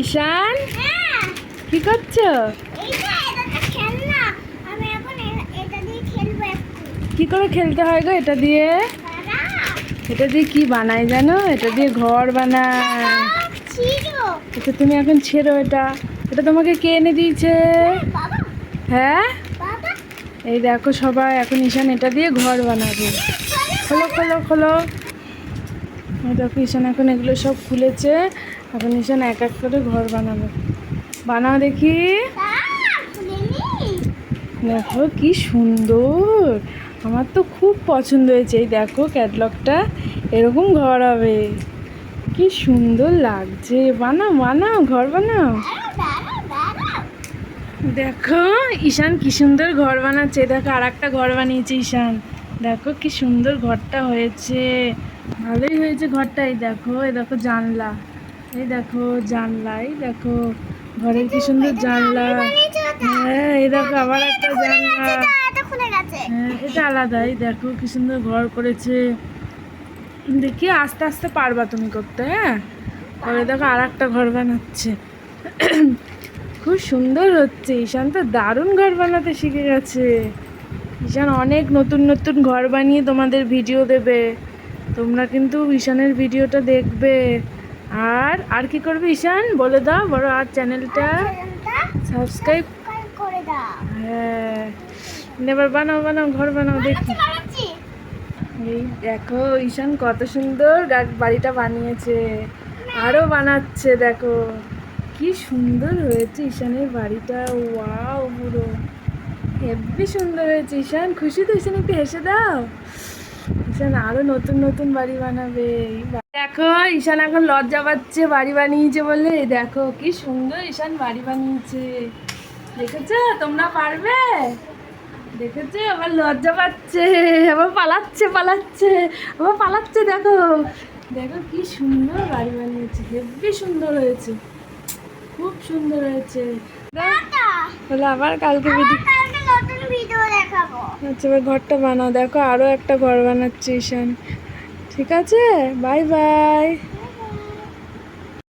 ঈশান? হ্যাঁ। কি করছ? এটা এটা কি করে খেলতে হয় গো এটা দিয়ে? এটা দিয়ে কি বানায় জানো? এটা দিয়ে ঘর বানায়। ছিল আচ্ছা তুমি এখন ছেড়ো এটা। এটা তোমাকে কে এনে দিয়েছে? হ্যাঁ? এই দেখো সবাই এখন ঈশান এটা দিয়ে ঘর বানাবে। খোলো খোলো খোলো। এই দেখো ঈশান এখন এগুলো সব খুলেছে। এখন ঈশান এক এক করে ঘর বানাবে। বানাও দেখি। দেখো কি সুন্দর। আমার তো খুব পছন্দ হয়েছে। এই দেখো ক্যাটলগটা। এরকম ঘর হবে। কি সুন্দর লাগছে। বানাও বানাও, ঘর বানাও। দেখো ঈশান কি সুন্দর ঘর বানাচ্ছে। দেখো আর একটা ঘর বানিয়েছে ঈশান। দেখো কি সুন্দর ঘরটা হয়েছে। ভালোই হয়েছে ঘরটা, এই দেখো এই দেখো জানলা, এই দেখো জানলা, এই দেখো ঘরের কি সুন্দর জানলা। হ্যাঁ এই দেখো আবার একটা জানলা। হ্যাঁ এটা আলাদা, এই দেখো কি সুন্দর ঘর করেছে। দেখি আস্তে আস্তে পারবা তুমি করতে হ্যাঁ? পরে দেখো আর একটা ঘর বানাচ্ছে। খুব সুন্দর হচ্ছে, ঈশান তো দারুণ ঘর বানাতে শিখে গেছে। ঈশান অনেক নতুন নতুন ঘর বানিয়ে তোমাদের ভিডিও দেবে। তোমরা কিন্তু ঈশানের ভিডিওটা দেখবে। আর আর কি করবে ঈশান? বলে দাও বড় আর চ্যানেলটা সাবস্ক্রাইব করে দাও। হ্যাঁ। এবার বানাও বানাও ঘর বানাও দেখি। এই দেখো ঈশান কত সুন্দর বাড়িটা বানিয়েছে। আরও বানাচ্ছে দেখো। কি সুন্দর হয়েছে ঈশানের বাড়িটা। ওয়াও পুরো। হেব্বি সুন্দর হয়েছে ঈশান। খুশি তো ঈশান একটু হেসে দাও। ঈশান আরও নতুন নতুন বাড়ি বানাবে। দেখো, ঈশান এখন লজ্জা পাচ্ছে, বাড়ি বানিয়েছে বলে। দেখো, কি সুন্দর ঈশান বাড়ি বানিয়েছে। দেখেছ? তোমরা পারবে? দেখেছে? আবার লজ্জা পাচ্ছে, আবার পালাচ্ছে পালাচ্ছে, আবার পালাচ্ছে, দেখো। দেখো, কি সুন্দর বাড়ি বানিয়েছে হেব্বি সুন্দর হয়েছে। খুব সুন্দর হয়েছে। তাহলে আবার কালকে ভিডিও আচ্ছা এবার ঘরটা বানাও। দেখো আরও একটা ঘর বানাচ্ছি ঈশান। ঠিক আছে? Bye bye